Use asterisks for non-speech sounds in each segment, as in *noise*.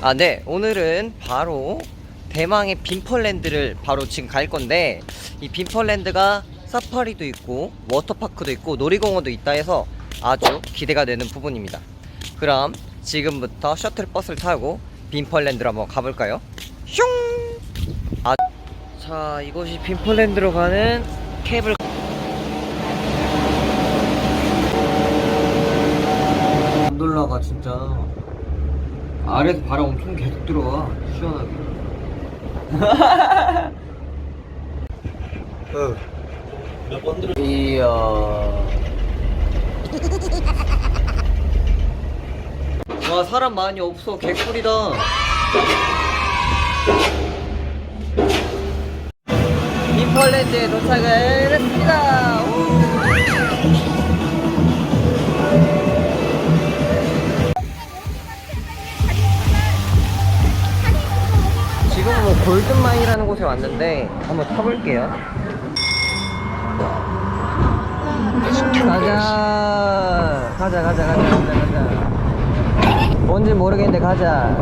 아, 네. 오늘은 바로 대망의 빈펄랜드를 바로 지금 갈 건데 이 빈펄랜드가 사파리도 있고 워터파크도 있고 놀이공원도 있다 해서 아주 기대가 되는 부분입니다. 그럼 지금부터 셔틀버스를 타고 빈펄랜드로 한번 가볼까요? 슝! 아, 자, 이곳이 빈펄랜드로 가는 케이블 gondol라가 진짜 아래에서 바람 엄청 계속 들어와. 시원하게. *laughs* 몇번 들어? 이야. 와 사람 많이 없어. 개꿀이다. 빈펄랜드에 도착을 했습니다. 우! 골든마인이라는 곳에 왔는데 한번 타볼게요. 가자. 가자 가자 가자 가자 가자. 뭔지 모르겠는데 가자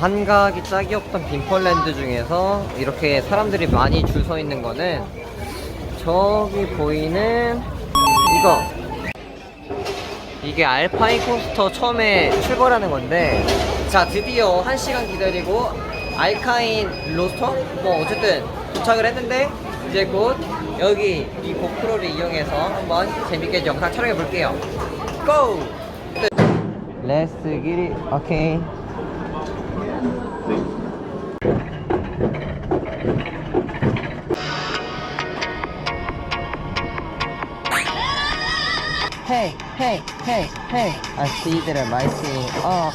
한가하기 짝이 없던 빈펄랜드 중에서 이렇게 사람들이 많이 줄 서 있는 거는 저기 보이는 이거. 이게 알파인 코스터 처음에 출발하는 건데 자, 드디어 1시간 기다리고 알카인 로스터? 뭐 어쨌든 도착을 했는데 이제 곧 여기 이 고프로를 이용해서 한번 재밌게 영상 촬영해 볼게요. 고! 렛츠 기리 hey, hey. I see that I see. 어.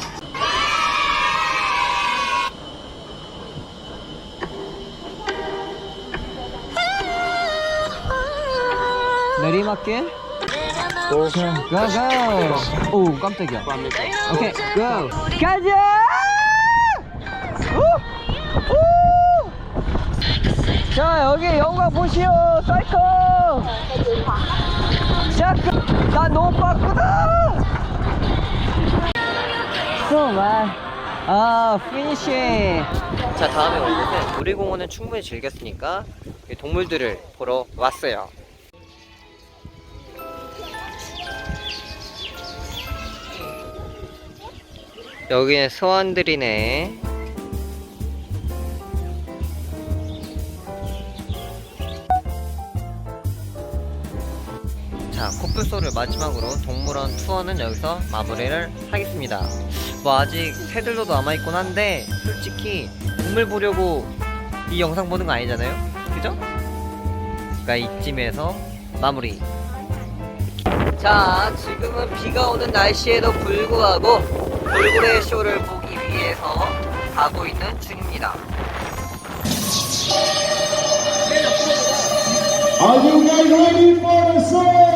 내리막길? 고! 고! 고! 오, 깜짝이야. 오케이, 고! 가자! 오! 오! 자, 여기 영광 보시오, 사이코! 샤크! 나 너무 빠꾸다! 정말. 아, 피니쉬! 자, 다음에 올 곳은 놀이공원은 충분히 즐겼으니까 이 동물들을 보러 왔어요. 여기는 소원들이네. 자, 코뿔소를 마지막으로 동물원 투어는 여기서 마무리를 하겠습니다. 뭐 아직 새들도 남아있곤 한데 솔직히 동물 보려고 이 영상 보는 거 아니잖아요? 그죠? 그러니까 이쯤에서 마무리. 자, 지금은 비가 오는 날씨에도 불구하고 돌고래 쇼를 보기 위해서 가고 있는 중입니다. Are you guys?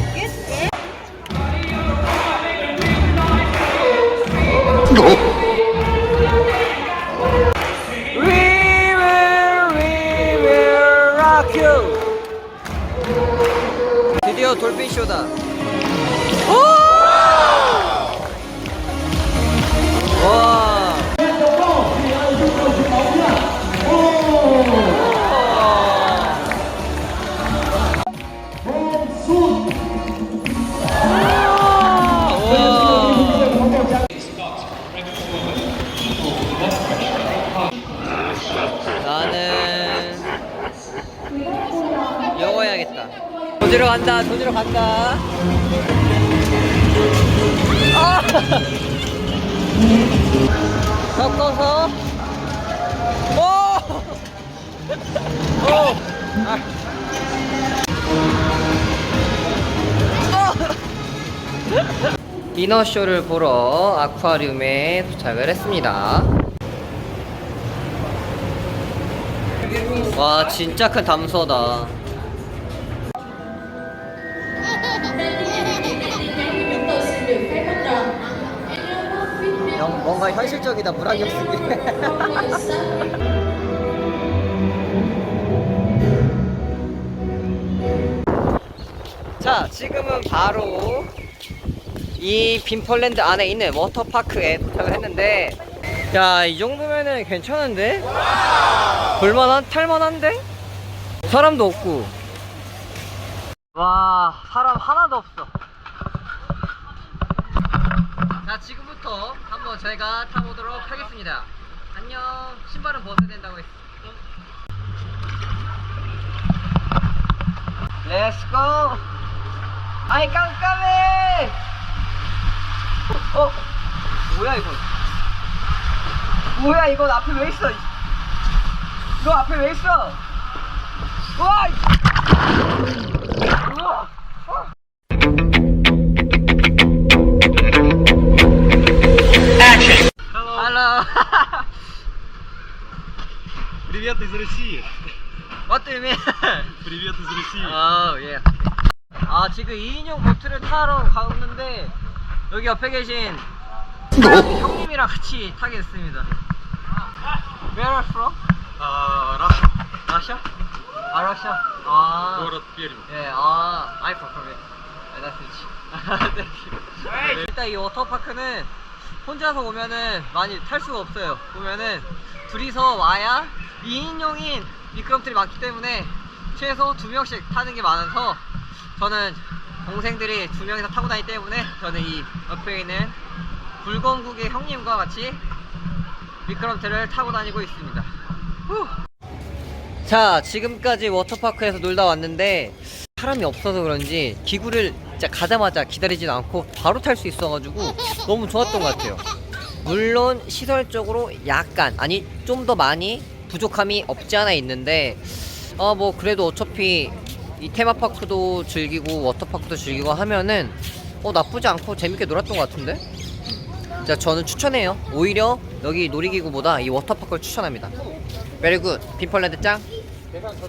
도지러 간다. 도지러 간다. 아! 섞어서. 오! 오! 아. 어! 디너쇼를 보러 아쿠아리움에 도착을 했습니다. 와 진짜 큰 담소다. 영- 뭔가 현실적이다 물안경 쓰기. *laughs* 자 지금은 바로 이 빈펄랜드 안에 있는 워터파크에 도착을 했는데 야 이 정도면은 괜찮은데? 볼만한? 탈만한데? 사람도 없고 와 사람 하나도 없어 자 지금부터 한번 저희가 타보도록 하겠습니다. 안녕. 신발은 벗어야 된다고 했어. 렛츠고 아이 깜깜해. 어? 뭐야 이건? 뭐야 이건 앞에 왜 있어? 너 앞에 왜 있어? 와! 이- 우와 Привет из России. What do you mean? Привет из России. 아, 예. 아, 지금 2인용 보트를 타러 가는데 여기 옆에 계신 형님이랑 같이 타겠습니다. Where are you from? А, Раша. Russia? 아, Russia. 아. Город Пермь. 예, 아, I'm from Korea. 네, nice to meet you. 네, 일단 이 워터파크는 혼자서 오면은 많이 탈 수가 없어요. 보면은 둘이서 와야 2인용인 미끄럼틀이 많기 때문에 최소 두 명씩 타는 게 많아서 저는 동생들이 두 명이서 타고 다니기 때문에 저는 이 옆에 있는 불건국의 형님과 같이 미끄럼틀을 타고 다니고 있습니다. 후. 자, 지금까지 워터파크에서 놀다 왔는데 사람이 없어서 그런지 기구를 진짜 가자마자 기다리진 않고 바로 탈 수 있어가지고 너무 좋았던 것 같아요. 물론 시설적으로 약간 아니 좀 더 많이 부족함이 없지 않아 있는데 아뭐 그래도 어차피 이 테마파크도 즐기고 워터파크도 즐기고 하면은 어 나쁘지 않고 재밌게 놀았던 것 같은데? 자 저는 추천해요. 오히려 여기 놀이기구보다 이 워터파크를 추천합니다. 베리 굿 빈펄랜드 짱